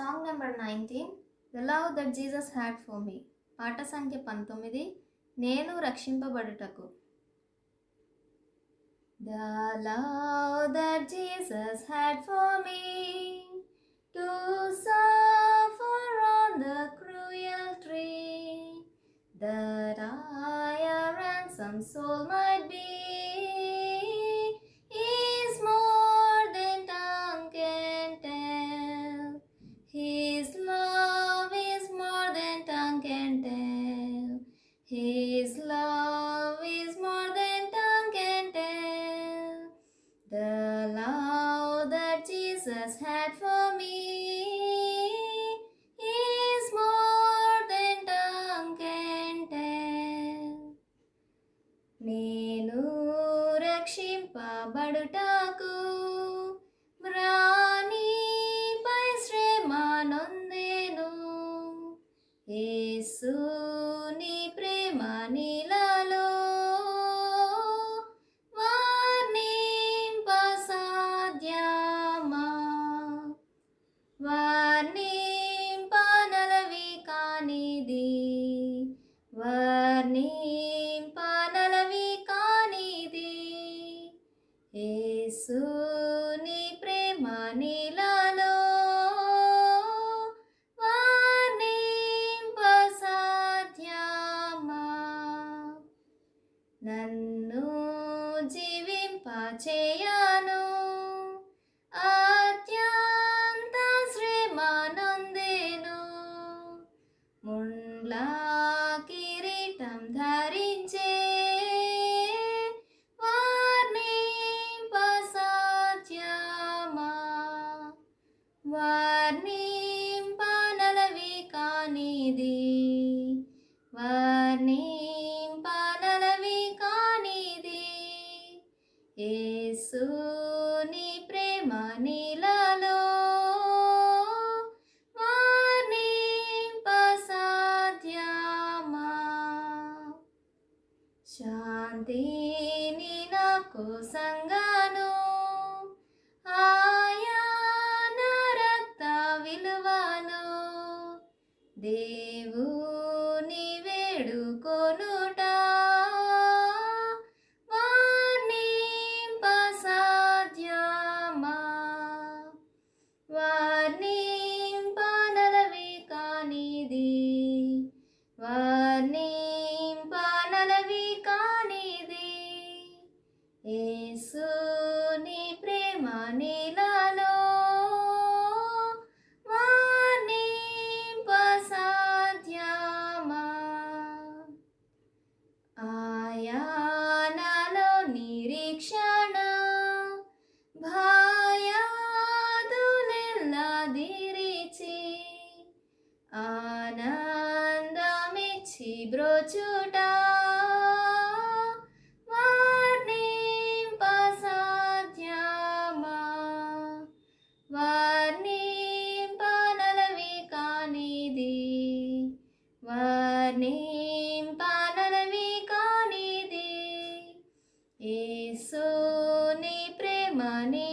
Song number nineteen the love that Jesus had for me పాట సంఖ్య పంతొమ్మిది నేను రక్షింపబడుటకు. The love that Jesus had for me to suffer on the cruel tree that I a ransom soul might be. For me is more than tongue can tell. నేను రక్షింపబడుటకు వ్రాణిపై శ్రమ నొందేను యేసుని ప్రేమ నీలా వర్ణింపనలవి కానిది. యేసుని ప్రేమ నీలలో వర్ణింపసాధ్యమా? నన్ను జీవింపచేయను. అత్యంత శ్రీమానందేను ముండ్లా ముండ్ల వర్ణింపనలవి కానిది. ఏసుని ప్రేమ నీలలో వర్ణింపసాధ్యమా శాంతిని నాకు సంగాను. ఆయన రక్త విలువను. దే వేడుకొనుట వర్ణింపసాధ్యమా వర్ణింపనలవి కానిది వర్ణింపనలవి కానిది. యేసుని ప్రేమ బ్రోచుట వర్ణింపసాధ్యమా ప్రేమ నీ